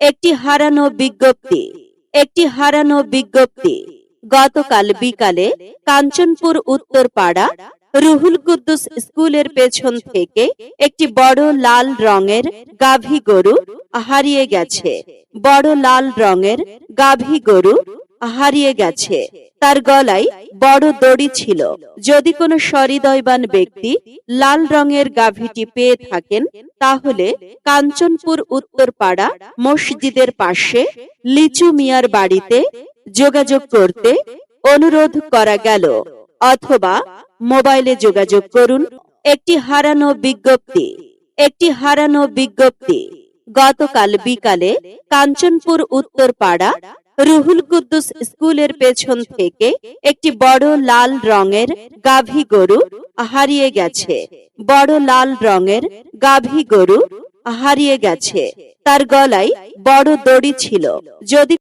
একটি হারানো বিজ্ঞপ্তি, একটি হারানো বিজ্ঞপ্তি। গতকাল বিকালে কাঞ্চনপুর উত্তরপাড়া রুহুল কুদ্দুস স্কুলের পেছন থেকে একটি বড় লাল রঙের গাভী গরু হারিয়ে গেছে। বড় লাল রঙের গাভী গরু হারিয়ে গেছে। তার গলায় বড় দড়ি ছিল। যদি কোনো সহৃদয়বান ব্যক্তি লাল রঙের গাভীটি পেয়ে থাকেন, তাহলে কাঞ্চনপুর উত্তরপাড়া মসজিদের পাশে লিচু মিয়ার বাড়িতে যোগাযোগ করতে অনুরোধ করা গেল অথবা মোবাইলে যোগাযোগ করুন। একটি হারানো বিজ্ঞপ্তি, একটি হারানো বিজ্ঞপ্তি। গতকাল বিকালে কাঞ্চনপুর উত্তরপাড়া রুহুল কুদ্দুস স্কুলের পেছন থেকে একটি বড় লাল রঙের গাভী গরু হারিয়ে গেছে। বড় লাল রঙের গাভী গরু হারিয়ে গেছে। তার গলায় বড় দড়ি ছিল। যদি